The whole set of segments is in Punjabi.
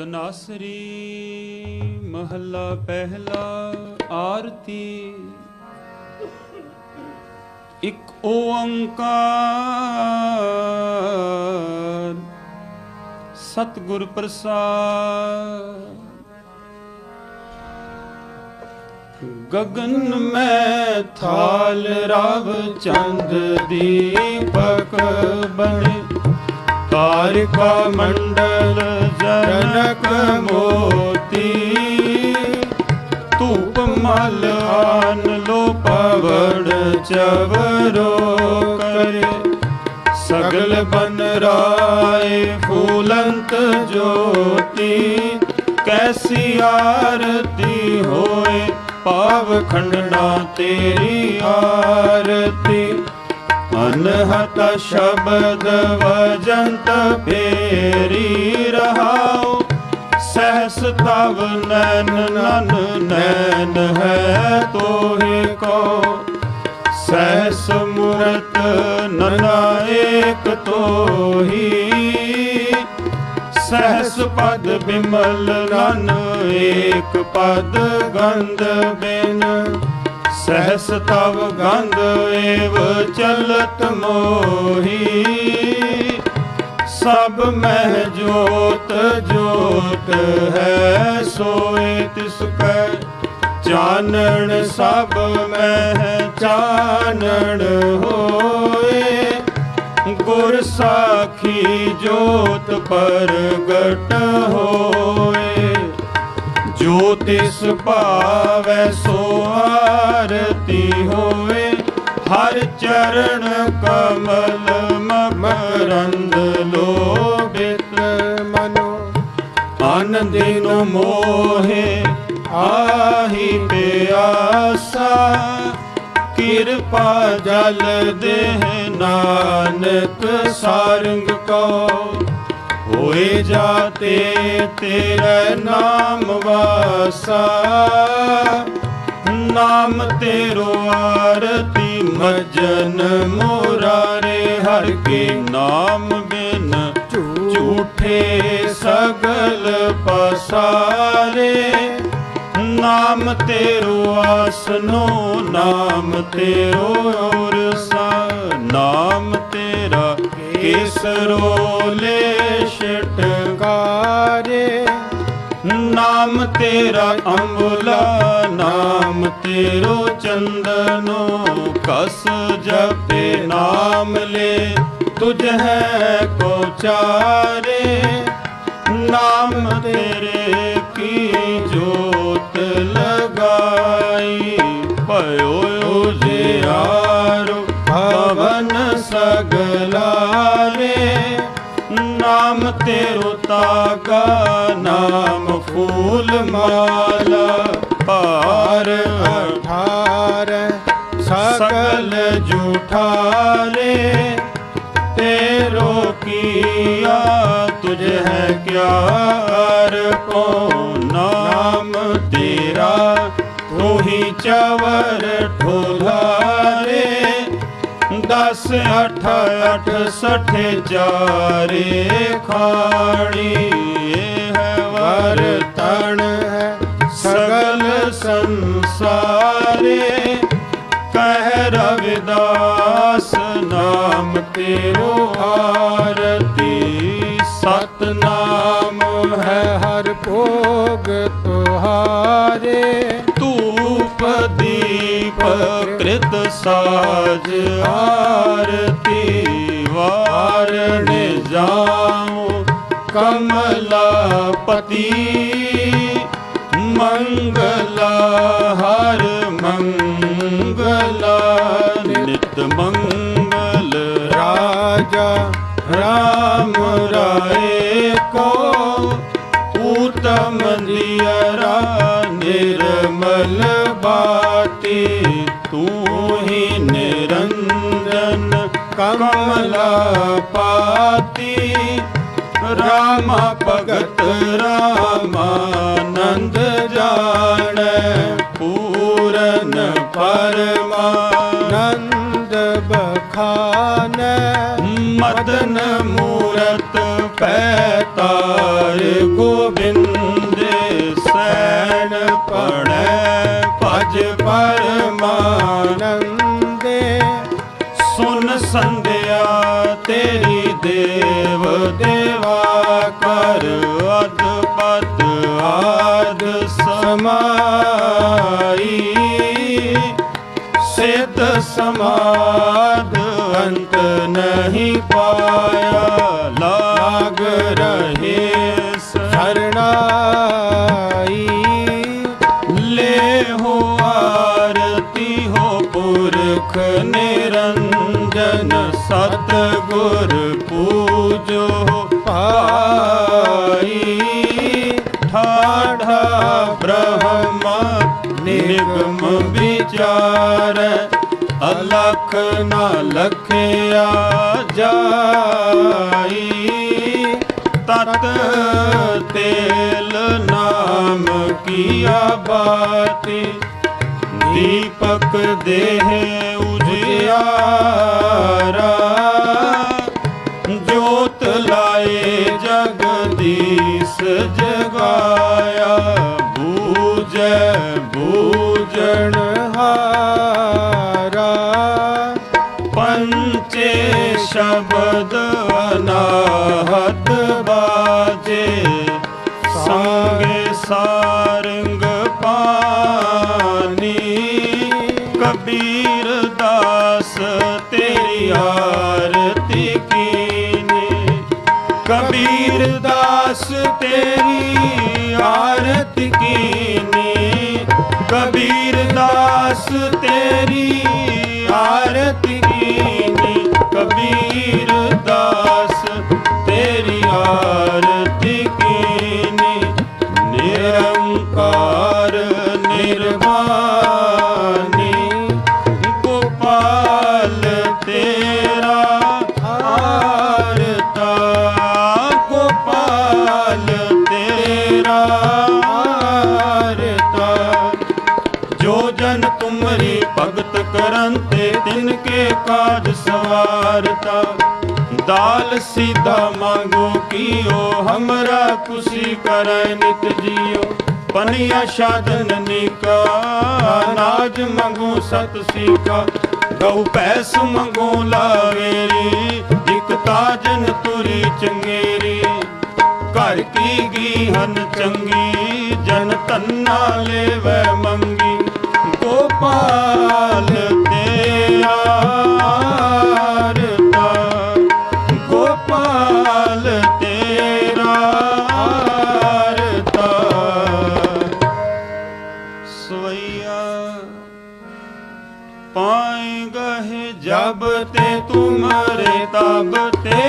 ਤਨਾਸਰੀ ਮਹੱਲਾ ਪਹਿਲਾ ਆਰਤੀ। ਇਕ ਓੰਕਾਰ ਸਤਿਗੁਰ ਪ੍ਰਸਾਦ। ਗगन ਮੈਂ ਥਾਲ ਰਵ ਚੰਦ ਦੀਪਕ ਬਣੇ। ਤਾਰਿਕਾ ਮੰਡਲ ਜਨਕ ਮੋਤੀ। ਧੂਪ ਮਲ ਆਨ ਲੋ ਪਵੜ ਚਵਰੋ ਕਰੇ। ਸਗਲ ਬਨ ਰਾਏ ਫੂਲੰਤ ਜੋਤੀ। ਕੈਸੀ ਆਰਤੀ ਹੋਏ ਪਾਵ ਖੰਡਨਾ ਤੇਰੀ ਆਰਤੀ। ਅਨਹਤ ਸ਼ਬਦ ਵਜੰਤ ਫੇਰੀ ਰਹਾਉ। ਸਹਸ ਤਵ ਨੈਨ ਨਨ ਨੈਨ ਹੈ ਤੋਹਿ ਕੋ। ਸਹਸ ਮੂਰਤ ਨਨਾ ਏਕ ਤੋਹੀ। ਸਹਸ ਪਦ ਬਿਮਲ ਨਨ ਏਕ ਪਦ ਗੰਧ ਬਿਨ। ਸਹਸ ਤਵ ਗੰਧ ਏਵ ਚਲਤ ਮੋਹੀ। ਸਭ ਮਹਿ ਜੋਤ ਜੋਤ ਹੈ, ਸੋਏ ਤਿਸ ਕੈ ਚਾਨਣ, ਸਭ ਮਹਿ ਚਾਨਣ ਹੋਏ। ਗੁਰ ਸਾਖੀ ਜੋਤ ਪ੍ਰਗਟ ਹੋਏ। ਜੋ ਤਿਸ ਭਾਵੈ ਸੋ ਆਰਤੀ ਹੋਏ ਹਰ ਚਰਨ ਕਮਲ ਮਕਰੰਦ ਲੋਭਿਤ। ਮਨੋ ਆਨੰਦਿਨ ਮੋਹੇ ਆਹੀ ਪਿਆਸਾ, ਕਿਰਪਾ ਜਲ ਦੇਹ ਨਾਨਕ ਸਾਰੰਗ ਕੋ। ਹੋਏ ਜਾਤੇ ਤੇਰਾ ਨਾਮ ਵਾਸਾ ਨਾਮ ਤੇਰੋ ਆਰਤੀ, ਮਜਨ ਮੁਰਾਰੇ ਹਰ ਕੇ ਨਾਮ ਬਿਨ ਝੂਠੇ ਸਗਲ ਪਸਾਰੇ। ਨਾਮ ਤੇਰੋ ਆਸਨੋ, ਨਾਮ ਤੇਰੋ ਔਰਸਾ, ਨਾਮ ਤੇਰਾ ਕੇਸਰੋ ਲੈ ਕਾਰੇ ਨਾਮ ਤੇਰਾ ਅੰਬੁਲਾ ਨਾਮ, ਤੇਰੋ ਚੰਦਨੋ ਕਸ ਜਪੇ ਨਾਮ ਲੈ। ਤੁਝ ਹੈ ਕੋ ਚਾਰੇ, ਨਾਮ ਤੇਰੇ ਕੀ ਜੋਤ ਲਗਾਈ। ਭਇਓ ਉਜਿਆਰੋ ਭਵਨ ਸਗਲਾਰੇ। ਨਾਮ ਤੇਰੋ ਤਾਗਾ, ਨਾਮ ਫੂਲ ਮਾਲਾ। ਅਠਾਰ ਸਕਲ ਜੂਠਾਰੇ, ਤੇਰੋ ਕੀਆ, ਤੁਝ ਹੈ ਕਿਆਰ ਕੋ ਨਾਮ ਤੇਰਾ ਤੋਹੀ ਚਵਰ ਠੋਲਾਰੇ ਦਸ ਅਠ ਅਠ ਸਠੇ ਚਾਰੇ ਖਾਣੀ ਇਹ ਹੈ ਵਰਤਣ ਹੈ, ਸਗਲ ਸਾਰੇ ਕਹਿ ਰਵਿਦਾਸ ਨਾਮ ਤੇਰੋ ਆਰਤੀ। ਸਤ ਨਾਮ ਹੈ ਹੈ ਹਰ ਭੋਗ ਤੁਹਾਰੇ। ਧੂਪ, ਦੀਪ, ਕ੍ਰਿਤ ਸਾਜ ਆਰਤੀ। ਵਾਰਣ ਜਾਉ ਕਮਲਾ ਪਤੀ। ਮੰਗਲਾ ਹਰ ਮੰਗਲਾ ਨਿਤ ਮੰਗਲ ਰਾਜਾ ਰਾਮ ਰਾਏ ਕੋ ਊਤਮ ਦਿਅਰਾ ਨਿਰਮਲ ਬਾਤੀ ਤੂੰ ਹੀ ਨਿਰੰਜਨ ਕਮਲਾ ਪਾਤੀ ਰਾਮ ਭਗਤ ਰਾਮਾਨੰਦ ਪਰਮਾਨੰਦ ਨੰਦ ਬਖਾਨੈ ਮਦਨ ਮੂਰਤ ਪੈਤਾਰ ਗੋਬਿੰਦ ਸੈਣ ਪੜੈ ਭਜ ਪਰਮਾਨ ਆਨੰਦੇ ਸੁਨ ਸੰਧਿਆ ਤੇਰੀ ਦੇਵ ਦੇਵਾ ਕਰ ਅਦਪਤ ਆਦ ਸਮਾਈ ਸਮਾਦ ਅੰਤ ਨਹੀਂ ਪਾਇਆ। ਲਾਗ ਰਹੇ ਸਰਣਾਈ। ਲੈ ਹੋ ਆਰਤੀ ਹੋ ਪੁਰਖ ਨਿਰੰਜਨ ਸਤ ਗੁਰ ਪੂਜੋ ਪਾਈ ਠਾਠਾ ਬ੍ਰਹਮ, ਨਿਗਮ ਵਿਚਾਰ। ਲਖ ਨਾ ਲਖਿਆ ਜਾਈ, ਤਤ ਤੇਲ ਨਾਮ ਕੀਆ ਬਾਤੀ। ਦੀਪਕ ਦੇਹ ਉਜਿਆਰਾ, ਜੋਤ ਲਾਏ ਜਗਦੀਸ਼ ਜਗਾਇਆ। ਬੂਝੈ, ਬੂਝਣ ਹਾਰਾ। ਪੰਚੇ ਸ਼ਬਦ ਅਨਾਹਤ ਬਾਜੇ ਸੰਗੇ ਸਾ ਭਗਤ ਤੇ ਤਿਨ ਕੇ ਕਾਜ ਸਵਾਰਤਾ। ਦਾਲ ਸੀਧਾ ਮੰਗੋ ਕੀਓ, ਹਮਰਾ ਕੁਸੀ ਕਰੈ ਨਿਤ ਜੀਓ। ਪਨੀਆ ਸਾਧਨ ਨਿਕਾ ਨਾਜ ਮੰਗੋ ਸਤ ਸੀਕਾ। ਗਉ ਪੈਸ ਮੰਗੋ ਲਾਵੇਰੀ ਇਕ ਤਾਜਨ ਤੁਰੀ ਚੰਗੇਰੀ ਘਰ ਕੀ ਗੀ ਹਨ ਚੰਗੀ, ਜਨ ਤੰਨਾ ਲੈਵੈ ਮੰਗੀ। ਗੋਪਾਲ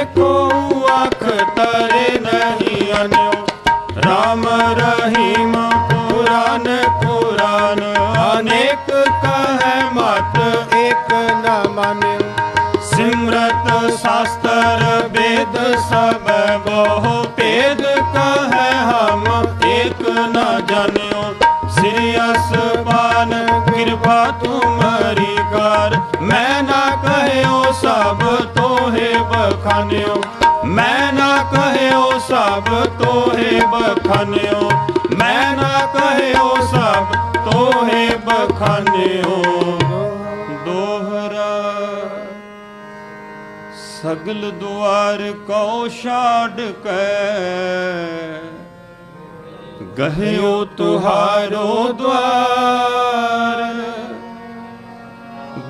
ਤੇ ਅੱਖ ਤਰੇ ਨਹੀਂ ਅਨਿਓ ਰਾਮ ਰਹੀਮ ਪੁਰਾਨ ਪੁਰਾਨ ਅਨੇਕ ਕਹੈ ਮਤ ਇੱਕ ਨਾ ਮਾਨਿਓ ਸਿਮਰਤ ਸ਼ਾਸਤਰ ਵੇਦ ਸਭ ਬਹੁ ਭੇਦ ਕਹੈ ਹਮ ਇੱਕ ਨ ਜਾਣਿਓ ਸ੍ਰੀ ਅਸਪਾਨ ਕਿਰਪਾ ਤੁਮਰੀ ਤੋਹੇ ਬਖਾਨਿਓ। ਮੈਂ ਨਾ ਕਹਿਓ ਸਭ ਤੋਹੇ ਬਖਾਨਿਓ। ਮੈਂ ਨਾ ਕਹਿਓ ਸਭ ਤੋਹੇ ਬਖਾਨਿਓ। ਦੋਹਰਾ ਸਗਲ ਦੁਆਰ ਕਉ ਛਾੜ ਕੈ। ਗਹਿਓ ਤੁਹਾਰੋ ਦਵਾਰ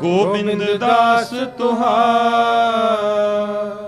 ਗੋਬਿੰਦ ਦਾਸ ਤੁਹਾਰ।